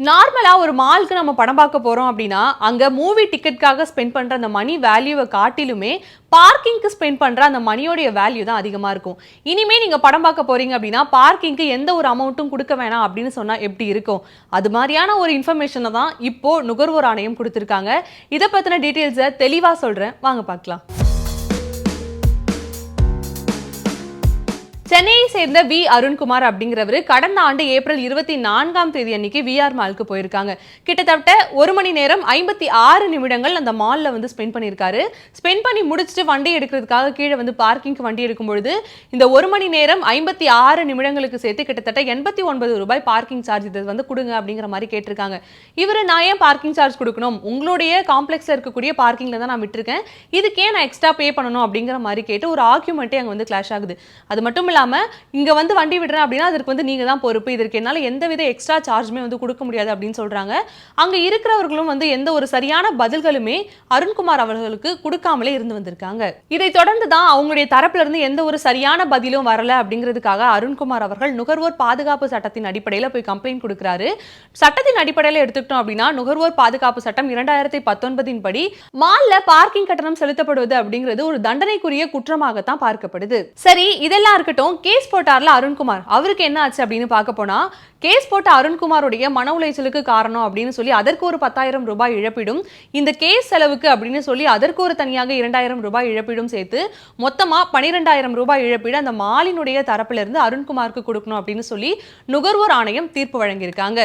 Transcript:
நார்மலாக ஒரு மாலுக்கு நம்ம படம் பார்க்க போகிறோம் அப்படின்னா அங்கே மூவி டிக்கெட்காக ஸ்பெண்ட் பண்ணுற அந்த மணி வேல்யூவை காட்டிலுமே பார்க்கிங்க்கு ஸ்பெண்ட் பண்ணுற அந்த மணியோடைய வேல்யூ தான் அதிகமாக இருக்கும். இனிமேல் நீங்கள் படம் பார்க்க போகிறீங்க அப்படின்னா பார்க்கிங்க்கு எந்த ஒரு அமௌண்ட்டும் கொடுக்க வேணாம் அப்படின்னு சொன்னால் எப்படி இருக்கும்? அது மாதிரியான ஒரு இன்ஃபர்மேஷனை தான் இப்போது நுகர்வோர் ஆணையம் கொடுத்துருக்காங்க. இதை பற்றின டீட்டெயில்ஸை தெளிவாக சொல்கிறேன் வாங்க பார்க்கலாம். சென்னையை சேர்ந்த வி. அருண்குமார் அப்படிங்கிறவர் கடந்த ஆண்டு ஏப்ரல் இருபத்தி நான்காம் தேதி அன்னைக்கு விஆர் மாலுக்கு போயிருக்காங்க. கிட்டத்தட்ட ஒரு மணி நேரம் ஐம்பத்தி ஆறு நிமிடங்கள் அந்த மாலில் வந்து ஸ்பெண்ட் பண்ணியிருக்காரு. ஸ்பெண்ட் பண்ணி முடிச்சுட்டு வண்டி எடுக்கிறதுக்காக கீழே வந்து பார்க்கிங்க்கு வண்டி எடுக்கும் பொழுது இந்த ஒரு மணி நேரம் ஐம்பத்தி ஆறு நிமிடங்களுக்கு சேர்த்து கிட்டத்தட்ட எண்பத்தி ஒன்பது ரூபாய் பார்க்கிங் சார்ஜ் இது வந்து கொடுங்க அப்படிங்கிற மாதிரி கேட்டிருக்காங்க. இவர் நான் ஏன் பார்க்கிங் சார்ஜ் கொடுக்கணும்? உங்களுடைய காம்ப்ளெக்ஸில் இருக்கக்கூடிய பார்க்கிங்கில் தான் நான் விட்டுருக்கேன். இதுக்கே நான் எக்ஸ்ட்ரா பே பண்ணணும்? அப்படிங்கிற மாதிரி கேட்டு ஒரு ஆர்குமெண்ட்டே அங்கே வந்து கிளாஷ் ஆகுது. அது மட்டும் இல்லாமல் இங்க வந்து வண்டி விடுறேன் அப்படின்னா அதற்கு வந்து நீங்க தான் பொறுப்பு. இதற்கு என்னால் எந்தவித எக்ஸ்ட்ரா சார்ஜுமே வந்து கொடுக்க முடியாது அப்படின்னு சொல்றாங்க. அங்கே இருக்கிறவர்களும் வந்து எந்த ஒரு சரியான பதில்களுமே அருண்குமார் அவர்களுக்கு கொடுக்காமலே இருந்து வந்திருக்காங்க. இதை தொடர்ந்து தான் அவங்களுடைய தரப்புல இருந்து எந்த ஒரு சரியான பதிலும் வரல அப்படிங்கிறதுக்காக அருண்குமார் அவர்கள் நுகர்வோர் பாதுகாப்பு சட்டத்தின் அடிப்படையில் போய் கம்ப்ளைண்ட் கொடுக்குறாரு. சட்டத்தின் அடிப்படையில் எடுத்துக்கிட்டோம் அப்படின்னா நுகர்வோர் பாதுகாப்பு சட்டம் இரண்டாயிரத்தி பத்தொன்பதின் படி மால்ல பார்க்கிங் கட்டணம் செலுத்தப்படுவது அப்படிங்கிறது ஒரு தண்டனைக்குரிய குற்றமாகத்தான் பார்க்கப்படுது. சரி இதெல்லாம் இருக்கட்டும். கேஸ் போட்டார்ல அருண்குமார். அவருக்கு என்ன ஆச்சு அப்படின்னு பார்க்க போனால் கேஸ் போட்ட அருண்குமாருடைய மன உளைச்சலுக்கு காரணம் அப்படின்னு சொல்லி அதற்கு ஒரு பத்தாயிரம் ரூபாய் இழப்பீடும் இந்த கேஸ் செலவுக்கு அப்படின்னு சொல்லி அதற்கு ஒரு தனியாக இரண்டாயிரம் ரூபாய் இழப்பீடும் சேர்த்து மொத்தமாக பனிரெண்டாயிரம் ரூபாய் இழப்பீடு அந்த மாலினுடைய தரப்பிலிருந்து அருண்குமாருக்கு கொடுக்கணும் அப்படின்னு சொல்லி நுகர்வோர் ஆணையம் தீர்ப்பு வழங்கியிருக்காங்க.